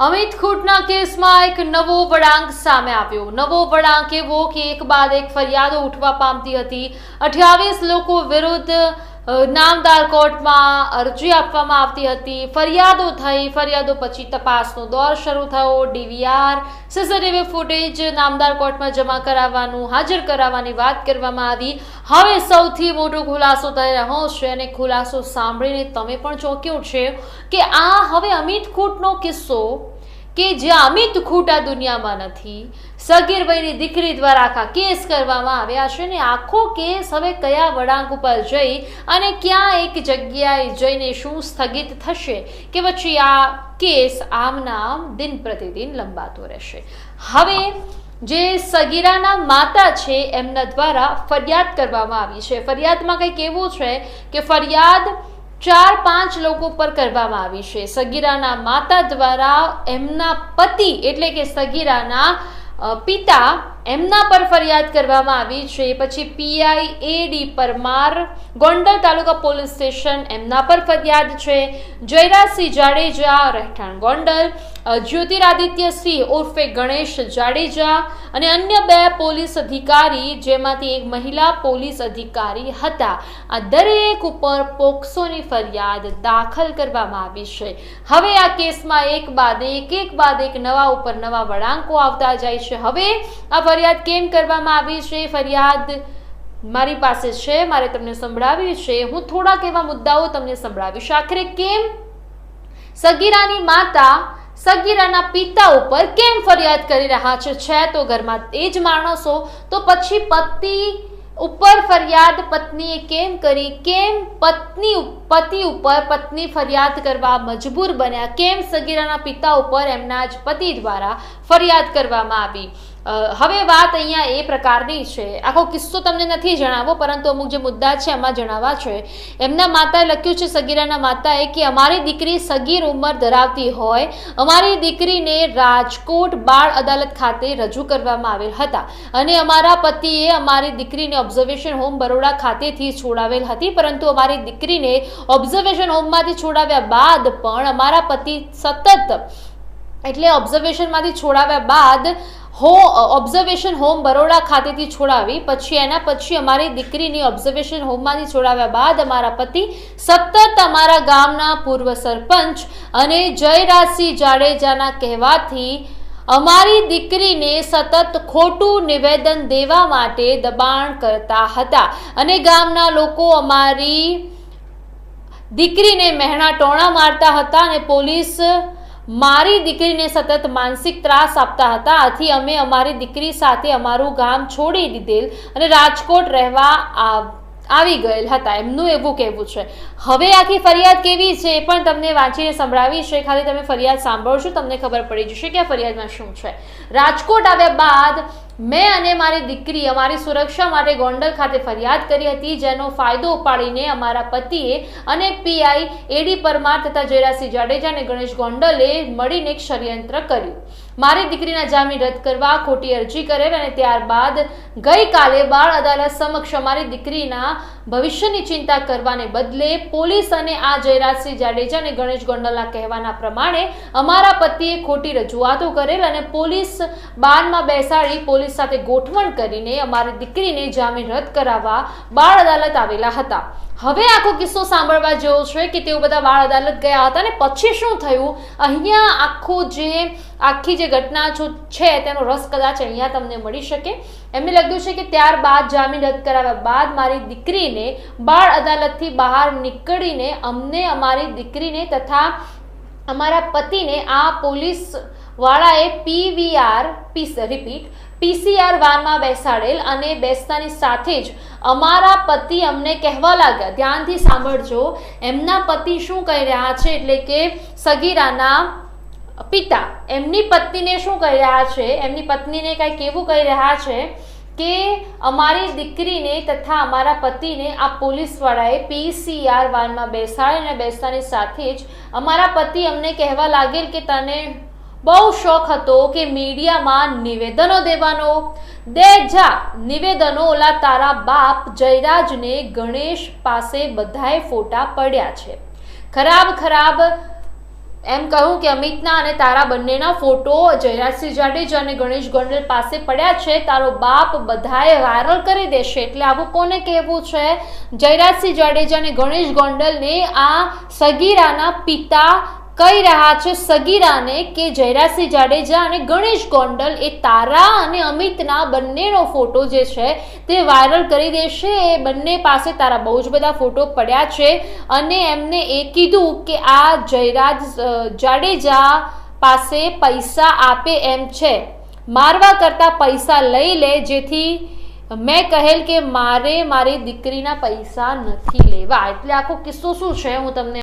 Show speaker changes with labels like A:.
A: અમિત ખૂટના કેસમાં એક નવો વળાંક સામે આવ્યો. નવો વળાંક એવો કે એક બાદ એક ફરિયાદો ઉઠવા પામતી હતી. અઠ્યાવીસ લોકો વિરુદ્ધ નામદાર કોર્ટમાં અરજી આપવામાં આવતી હતી. ફરિયાદો થઈ. ફરિયાદો પછી તપાસનો દોર શરૂ થયો. ડીવીઆર સીસીટીવી ફૂટેજ નામદાર કોર્ટમાં જમા કરાવવાનું, હાજર કરાવવાની વાત કરવામાં આવી. હવે સૌથી મોટો ખુલાસો થઈ રહ્યો છે અને ખુલાસો સાંભળીને તમે પણ ચોંક્યું છે કે આ હવે અમિત ખૂટનો કિસ્સો કે જ્યાં અમિત ખૂટ દુનિયામાં નથી. સગીર વયની દીકરી દ્વારા આખા કેસ કરવામાં આવ્યા છે ને આખો કેસ હવે કયા વળાંક ઉપર જઈ અને ક્યાં એક જગ્યાએ જઈને શું સ્થગિત થશે કે પછી આ કેસ આમના આમ દિન પ્રતિદિન લંબાતો રહેશે. હવે જે સગીરાના માતા છે એમના દ્વારા ફરિયાદ કરવામાં આવી છે. ફરિયાદમાં કંઈક એવું છે કે ફરિયાદ ચાર પાંચ લોકો પર કરવામાં આવી છે. સગીરાના માતા દ્વારા એમના પતિ એટલે કે સગીરાના પિતા એમના પર ફરિયાદ કરવામાં આવી છે. પછી PI AD Parmar Gondal taluka police station એમના પર ફરિયાદ છે. જયરાજસિંહ જાડેજા રહેઠાણ ગોંડલ. જ્યોતિરાદિત્ય જ્યોતિરાદિત્યસિંહ ઉર્ફે ગણેશ જાડેજા અને અન્ય બે પોલીસ અધિકારી, જેમાંથી એક મહિલા પોલીસ અધિકારી હતા. આ દરેક ઉપર પોક્સોની ફરિયાદ દાખલ કરવામાં આવી છે. હવે આ કેસમાં એક બાદ એક એક બાદ એક નવા ઉપર નવા વળાંકો આવતા જાય છે. હવે આ ફરિયાદ કેમ કરવામાં આવી છે? ફરિયાદ મારી પાસે છે, મારે તમને સંભળાવી છે. હું થોડાક એવા મુદ્દાઓ તમને સંભળાવીશ. આખરે કેમ? સગીરાની માતા સગીરાના પિતા ઉપર કેમ ફરિયાદ કરી રહ્યા છે? છે તો ઘરમાં એ જ માણસો. તો પછી પતિ ઉપર ફરિયાદ પત્નીએ કેમ કરી? કેમ પત્ની પતિ ઉપર પત્ની ફરિયાદ કરવા મજબૂર બન્યા? કેમ સગીરાના પિતા ઉપર એમના જ પતિ દ્વારા ફરિયાદ કરવામાં આવી? હવે વાત અહીંયા એ પ્રકારની છે. આખો કિસ્સો તમને નથી જણાવો, પરંતુ અમુક જે મુદ્દા છે એમાં જણાવવા છે. એમના માતાએ લખ્યું છે સગીરાના માતાએ કે અમારી દીકરી સગીર ઉંમર ધરાવતી હોય, અમારી દીકરીને રાજકોટ બાળ અદાલત ખાતે રજૂ કરવામાં આવેલ હતા અને અમારા પતિએ અમારી દીકરીને ઓબ્ઝર્વેશન હોમ બરોડા ખાતેથી છોડાવેલ હતી, પરંતુ અમારી દીકરીને ઓબ્ઝર્વેશન હોમમાંથી છોડાવ્યા બાદ પણ અમારા પતિ સતત એટલે ઓબ્ઝર્વેશનમાંથી છોડાવ્યા બાદ હો ઓબ્ઝર્વેશન હોમ બરોડા ખાતેથી છોડાવી, પછી એના પછી અમારી દીકરીની ઓબ્ઝર્વેશન હોમમાંથી છોડાવ્યા બાદ અમારા પતિ સતત અમારા ગામના પૂર્વ સરપંચ અને જયરાજસિંહ જાડેજાના કહેવાથી અમારી દીકરીને સતત ખોટું નિવેદન દેવા માટે દબાણ કરતા હતા. અને ગામના લોકો અમારી દીકરીને મહેણા ટોણા મારતા હતા અને પોલીસ મારી દીકરીને સતત માનસિક ત્રાસ આપતા હતા. આથી અમે અમારી દીકરી સાથે અમારું ગામ છોડી દીધેલ અને રાજકોટ રહેવા આવી ગયેલ હતા. એમનું એવું કહેવું છે. હવે આખી ફરિયાદ કેવી છે એ પણ તમને વાંચીને સંભળાવી છે ખાલી તમે ફરિયાદ સાંભળશો, તમને ખબર પડી જશે કે આ ફરિયાદમાં શું છે. રાજકોટ આવ્યા બાદ મેં અને મારી દીકરી અમારી સુરક્ષા માટે ગોંડલ ખાતે ફરિયાદ કરી હતી, જેનો ફાયદો ઉપાડીને અમારા પતિએ અને પીઆઈ એડી પરમાર તથા જયરાસિંહ જાડેજા અને ગણેશ ગોંડલે મળીને એક ષડયંત્ર કર્યું. મારી દીકરીના જામીન રદ કરવા ખોટી અરજી કરેલ અને ત્યારબાદ ગઈકાલે બાળ અદાલત સમક્ષ અમારી દીકરીના ભવિષ્યની ચિંતા કરવાને બદલે પોલીસ અને આ જયરાજસિંહ જાડેજા અને ગણેશ ગોંડલના કહેવાના પ્રમાણે અમારા પતિએ ખોટી રજૂઆતો કરેલ અને પોલીસ બાનમાં બેસાડી પોલીસ સાથે ગોઠવણ કરીને અમારી દીકરીને જામીન રદ કરાવવા બાળ અદાલત આવેલા હતા. હવે આખો કિસ્સો સાંભળવા જેવો છે કે તેઓ બધા બાળ અદાલત ગયા હતા અને પછી શું થયું? અહીંયા આખું જે, આખી જે ઘટના છો- તેનો રસ કદાચ અહીંયા તમને મળી શકે. એમને લખ્યું છે કે ત્યારબાદ જામીન રદ કરાવ્યા બાદ મારી દીકરીને બાળ અદાલતથી બહાર નીકળીને અમને, અમારી દીકરીને તથા અમારા પતિને આ પોલીસ વાળાએ પીવીઆર રિપીટ પીસીઆર વાનમાં બેસાડેલ અને બેસતાની સાથે જ અમારા પતિ અમને કહેવા લાગ્યા. ધ્યાનથી સાંભળજો, એમના પતિ શું કહી રહ્યા છે? એટલે કે સગીરાના પિતા. એમની પત્નીને શું કહી રહ્યા છે? એમની પત્નીને કાંઈ એવું કહી રહ્યા છે? કે અમારી દીકરીને તથા અમારા પતિને આ પોલીસવાળાએ પીસીઆર વાનમાં બેસાડીને બેસતાની સાથે જ અમારા પતિ અમને કહેવા લાગેલ કે તને બહુ શોખ હતો કે મીડિયામાં નિવેદનો દેવાનો. દે જા નિવેદનો ઓલા તારા બાપ જયરાજને ગણેશ પાસે બધાએ ફોટા પડ્યા છે. ખરાબ ખરાબ. એમ કહ્યું કે અમિતના અને તારા બંનેના ફોટો જયરાજસિંહ જાડેજા અને ગણેશ ગોંડલ પાસે પડ્યા છે. તારો બાપ બધાએ વાયરલ કરી દેશે. એટલે આવું કોને કહેવું છે? જયરાજસિંહ જાડેજા અને ગણેશ ગોંડલને આ સગીરાના પિતા કહી રહ્યા છે સગીરાને કે જયરાસિંહ જાડેજા અને ગણેશ ગોંડલ એ તારા અને અમિતના બંનેનો ફોટો જે છે તે વાયરલ કરી દેશે. એ બંને પાસે તારા બહુ જ બધા ફોટો પડ્યા છે અને એમને એ કીધું કે આ જયરાજ જાડેજા પાસે પૈસા આપે એમ છે. મારવા કરતાં પૈસા લઈ લે, જેથી મેં કહેલ કે મારે મારી દીકરીના પૈસા નથી લેવા. એટલે આખો કિસ્સો શું છે? હું તમને